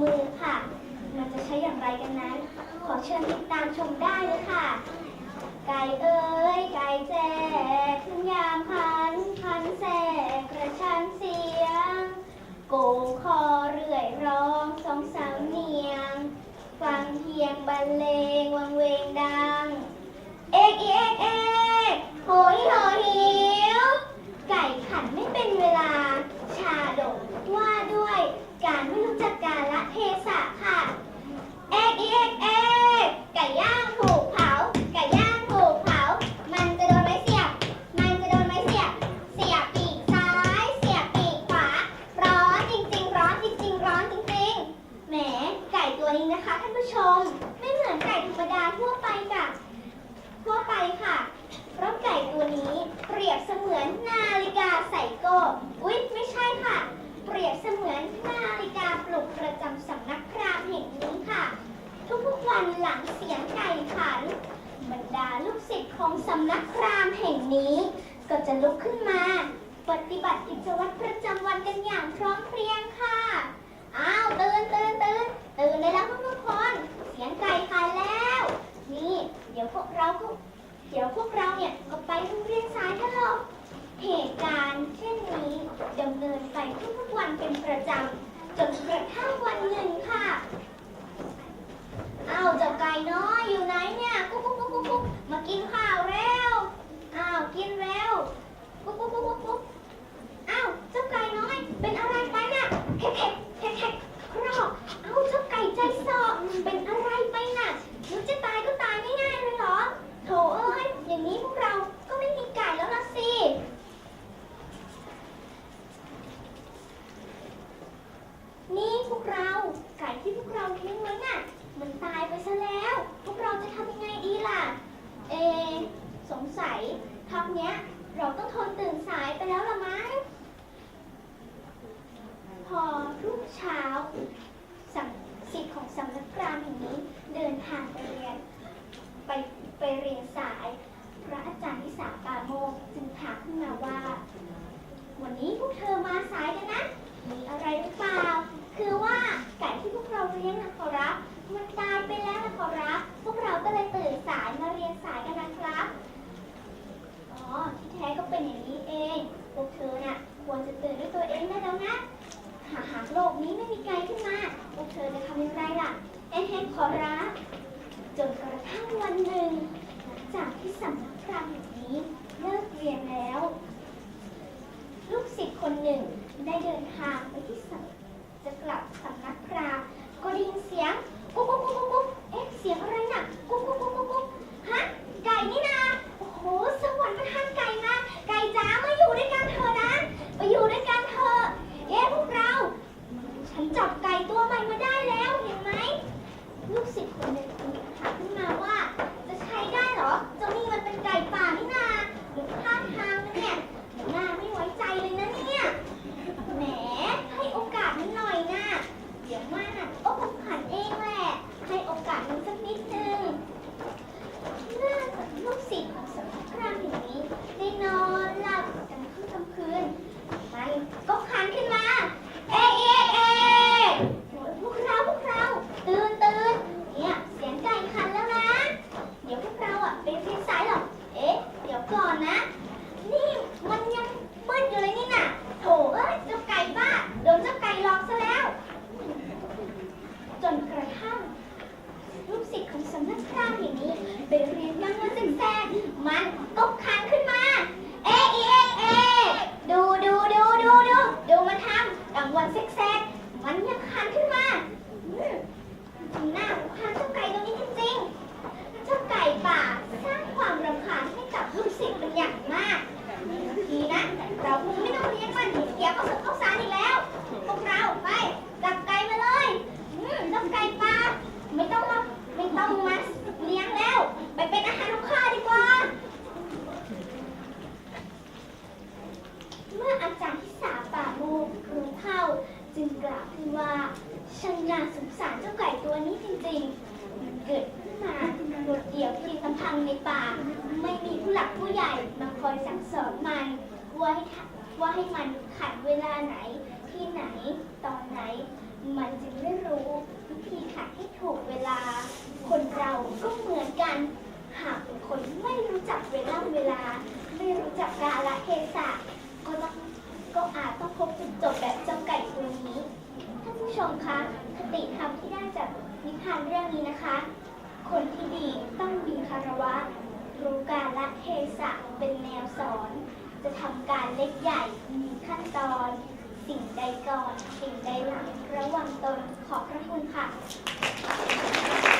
มือค่ะ มันจะใช้อย่างไรกันนั้น ขอเชิญติดตามชมได้เลยค่ะ ไก่เอ้ยไก่แจ้ขึ้นยามพัน พันแสกกระชันเสียง โกงคอเรื่อยร้องสองสามเนียง ฟังเพียงบรรเลงวังเวงดา นี้นะคะท่านผู้ชม ไม่เหมือนไก่ธรรมดาทั่วไปค่ะ ทั่วไปค่ะเพราะไก่ตัวนี้เปรียบเสมือนนาฬิกาใส่โกอุ๊ยไม่ใช่ค่ะ เปรียบเสมือนนาฬิกาปลุกประจำสำนักพราหมณ์แห่งนี้ค่ะ ทุกๆวันหลังเสียงไก่ขันบรรดาลูกศิษย์ของสำนักพราหมณ์แห่งนี้ ก็จะลุกขึ้นมา ปฏิบัติกิจวัตรประจำวันกันอย่างพร้อมเพรียงค่ะ อ้าวตื่นตื่นตื่นตื่นได้แล้วทุกๆคน เสียงไก่ขันแล้ว นี่ เดี๋ยวพวกเราก็เดี๋ยวพวกเราเนี่ยก็ไปโรงเรียนสายทะลมเหตุการณ์เช่นนี้ดำเนินไปำเป็นประจำจนกระทั่งวันหนึ่งค่ะอ้าวเจ้าไก่น้อยอยู่ไหนเนี่ยกุ๊กกุ๊กกุ๊กกุ๊กกุ๊กมากินข้าวเร็วอ้าวกินเร็วกุ๊กกุ๊กกุ๊กกุ๊กกุ๊กอ้าวเจ้าไก่น้อย เป็นอะไรไปน่ะแคะแคะแคะแคะครอกเอ้าเจ้าไก่ใจสอบเป็นอะไรไปน่ะนึกจะตายก็ตายง่ายๆเลยเหรอโถเอ้ยอย่างนี้พวกเราก็ไม่มีไก่แล้วละสิ นี่พวกเราไก่ ที่พวกเราเลี้งไว้น่ะมันตายไปซะแล้ว พวกเราจะทำยังไงดีล่ะ เอ สงสัยครั้งเนี้ย เราต้องทนตื่นสายไปแล้วละมั้งพอรุ่งเช้าสัมสิทธิ์ของสำนักพรามแห่งนี้เดินทางไปเรียน ไปไปเรียนสาย พระอาจารย์นิสาปาโมกจึงถามขึ้นมาว่า วันนี้พวกเธอมาสายกันนะ มีอะไรหรือเปล่า คือว่าไก่ที่พวกเราเลี้ยงนะขอรับ มันตายไปแล้วนะขอรับ พวกเราก็เลยตื่นสายมาเรียนสายกันนะครับ อ๋อ ที่แท้ก็เป็นอย่างนี้เอง พวกเธอน่ะควรจะตื่นด้วยตัวเองได้แล้วนะ หากหากโลกนี้ไม่มีไกลขึ้นมา พวกเธอจะทำอย่างไรล่ะเอ๊ะเฮ้ขอรับ จนกระทั่งวันหนึ่ง หลังจากที่สำนักพรามแห่งนี้เลิกเรียนแล้ว ลูกศิษย์คนหนึ่งได้เดินทางไปที่ จะกลับสำนักพราหมณ์ก็ได้ยินเสียงันในป่า ไม่มีผู้หลักผู้ใหญ่มาคอยสั่งสอนมัน ว่าให้ว่าให้มันขัดเวลาไหน ที่ไหนตอนไหน มันจึงได้รู้วิธีขัดให้ถูกเวลา คนเราก็เหมือนกัน หากเป็นคนไม่รู้จักเวลาเวลา ไม่รู้จักกาละเทศะก็ต้องก็อาจต้องพบจุดจบแบบจ้าไก่ตัวนี้ท่านผู้ชมคะคติธรรมที่ได้จากนิทานเรื่องนี้นะคะ คนที่ดีต้องมีคารวะ รู้กาละเทศะเป็นแนวสอน จะทำการเล็กใหญ่มีขั้นตอน สิ่งใดก่อน สิ่งใดหลังระวังตนขอบพระคุณค่ะ